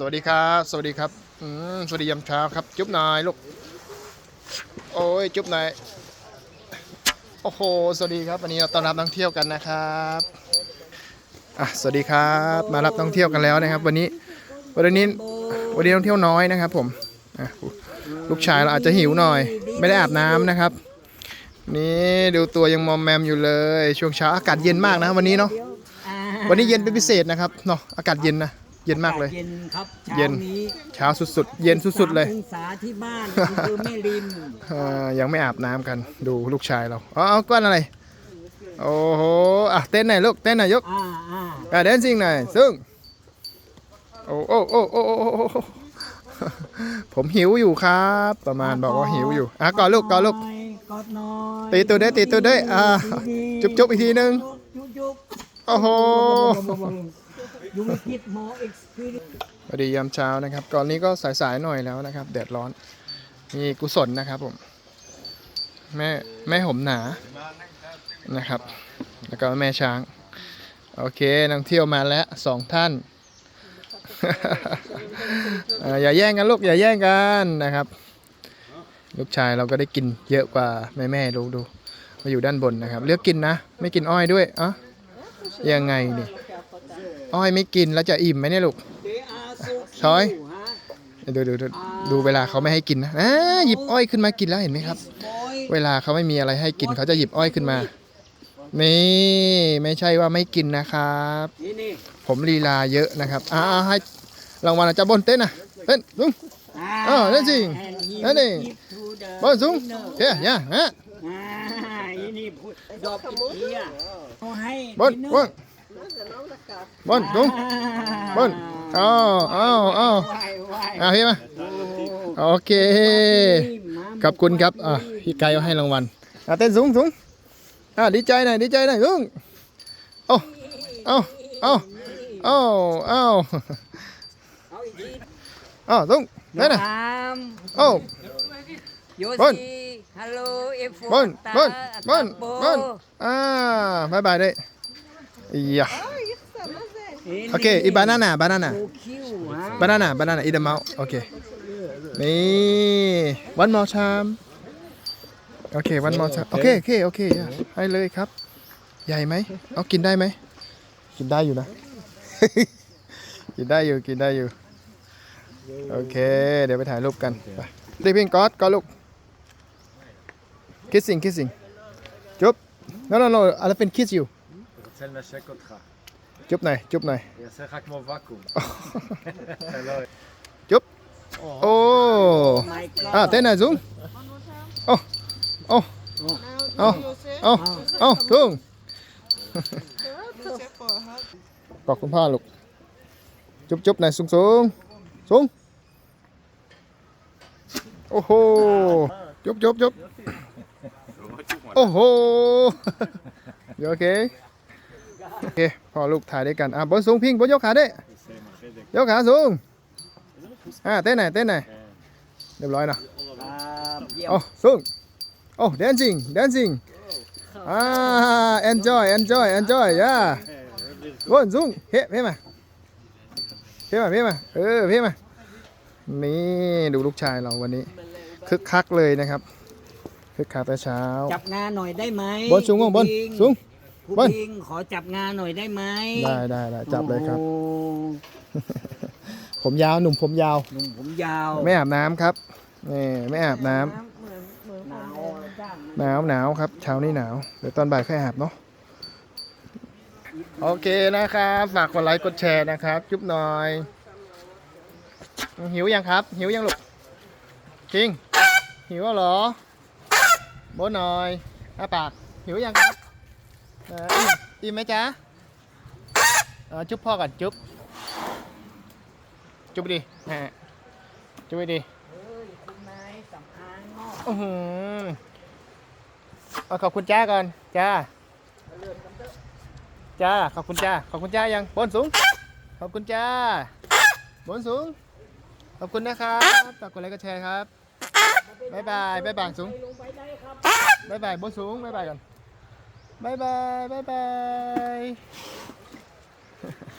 สวัสดีครับ สวัสดีครับอืมสวัสดียามเช้าครับ จุ๊บนายลูก โอ้ย จุ๊บนาย โอ้โห สวัสดีครับ วันนี้เราต้อนรับนักเที่ยวกันนะครับอะสวัสดีครับ มารับนักเที่ยวกันแล้วนะครับ วันนี้ วันนี้ วันนี้นักเที่ยวน้อยนะครับ ผมอะลูกชายเราอาจจะหิวหน่อย ไม่ได้อาบน้ำนะครับ นี่ดูตัวยังมอมแมมอยู่เลย ช่วงเช้าอากาศเย็นมากนะ วันนี้เนาะ วันนี้เย็นเป็นพิเศษนะครับ เนาะ อากาศเย็นนะ เย็นมากเลย เย็นครับเช้าเย็นนี้เช้าสุดๆ เย็นสุดๆเลย13องศาที่บ้านอำเภอแม่ริมเอ่อยังไม่อาบน้ำกันดูลูกชายเราอ๋อเอาก้อนอะไรโอ้โหอะเต้นหน่อยลูกเต้นหน่อยยกอ่าอ่าอะเดนซิ่งหน่อยซึ่งโอ้โอ้โอ้โอ้โอ้โอ้โอ้ผมหิวอยู่ครับ ประมาณบอกว่าหิวอยู่อะกอดลูกกอดลูกหน่อยกอดหน่อยตีตัวด้วยตีตัวด้วยอะดีๆจุ๊บจุ๊บอีกทีนึงจุ๊บจุ๊บโอ้โห ยูวิคิดมอเอ็กซ์เพรีสวัสดียามเช้านะครับ ก่อนนี้ก็สายๆหน่อยแล้วนะครับแดดร้อน มีกุศลนะครับผม แม่แม่ห่มหนานะครับ แล้วก็แม่ช้าง โอเคนักเที่ยวมาแล้วสองท่านอย่าแย่งกันลูกอย่าแย่งกันนะครับ ลูกชายเราก็ได้กินเยอะกว่าแม่แม่ๆดูดูมาอยู่ด้านบนนะครับ เลือกกินนะ ไม่กินอ้อยด้วยอะยังไงนี่ อ้อยไม่กินแล้วจะอิ่มไหมเนี่ยลูก ช้อย ดูดูดูดูเวลาเขาไม่ให้กินนะอ่าหยิบอ้อยขึ้นมากินแล้วเห็นไหมครับ เวลาเขาไม่มีอะไรให้กินเขาจะหยิบอ้อยขึ้นมา นี่ไม่ใช่ว่าไม่กินนะครับนี่นี่ผมลีลาเยอะนะครับอ่าให้รางวัลอาจจะบนเต้นนะเต้นลุงอ้าวนั่นสินั่นเองบนสูงเฮ้ยเนี่ยฮะอ่าอีนี่พูดดอกอีเทียเอาให้บนบนบนลุง บนเอาเอาเอาไหวไหวเอาพี่มาโอเค ขอบคุณครับ อะพี่ไก่เอาให้รางวัล อะเต้นสูงสูงอะดีใจหน่อยดีใจหน่อยสูงโอ้โอ้โอ้โอ้โอ้เอาอีกทีโอ้สูงนั่นน่ะตามโอ้โยบนซีฮัลโหลเอฟ โฟบนบนบนบนอ่าบายบายด้วยอียะโอเคอีบานาน่าบานาน่าโอคิวฮะ banana banana eat them out โอเคนี่ one more time โอเค one more time โอเค โอเค โอเคอะให้เลยครับ ใหญ่ไหม เอากินได้ไหม กินได้อยู่นะ กินได้อยู่ กินได้อยู่ โอเค เดี๋ยวไปถ่ายรูปกัน ไปรีบพิงกอดกอดลูก kissing kissing จุ๊บ no no no elephant kiss you רוצה לנשק אותך. จุ๊บหน่อย จุ๊บหน่อย יעשה לך כמו ואקום. โอ้ ไม่ก็ อ่ะเต้นหน่อยสูงโอ้โอ้โอ้โอ้โอ้สูงกอดคุณพ่อลูก จุ๊บจุ๊บหน่อยสูงสูงสูงโอ้โห จุ๊บจุ๊บจุ๊บโอ้โห เดี๋ยว โอเคโอเคพ่อลูกถ่ายด้วยกันอะบนสูงพิงบนยกขาด้วยยกขาสูงอะเต้นหน่อยเต้นหน่อยเรียบร้อยเนาะครับเยี่ยม Oh, sung. Oh, dancing, dancing. Ah, enjoy, enjoy, enjoy. Yeah. ก้นสูงเฮ้เพ่มาเพ่มาเพ่มาเออเพ่มานี่ดูลูกชายเราวันนี้คึกคักเลยนะครับคึกคักแต่เช้า จับงานหน่อยได้ไหมบนสูงลงบนครูพิงสูง ครูบนพิงขอจับงานหน่อยได้ไหมได้ได้ได้จับเลยครับ โอ้โหผมยาวหนุ่มผมยาว หนุ่มผมยาวไม่อาบน้ำครับนี่ไม่อาบน้ำหนาวจ้างหนาวหนาวครับเช้านี้หนาวเดี๋ยวตอนบ่ายค่อยอาบเนาะโอเคนะครับฝากกดไลค์กดแชร์นะครับ จุ๊บหน่อย หิวยังครับ หิวยังลูกจริงหิวแล้วเหรอโบนหน่อยอ้าปากหิวยังครับ เอออิ่มอิ่มไหมจ๊ะเออจุ๊บพ่อก่อนจุ๊บ จุ๊บดิฮะจุ๊บดินายสำอางงอกอื้อหือเอาขอบคุณจ้าก่อนจ้าจ้าขอบคุณจ้าขอบคุณจ้ายังบนสูง ขอบคุณจ้าบนสูง ขอบคุณนะครับฝากกดไลค์กดแชร์ครับบ๊ายบายบ๊ายบายสูงบ๊ายบายบนสูงบ๊ายบายก่อนบ๊ายบายบ๊า ยบาย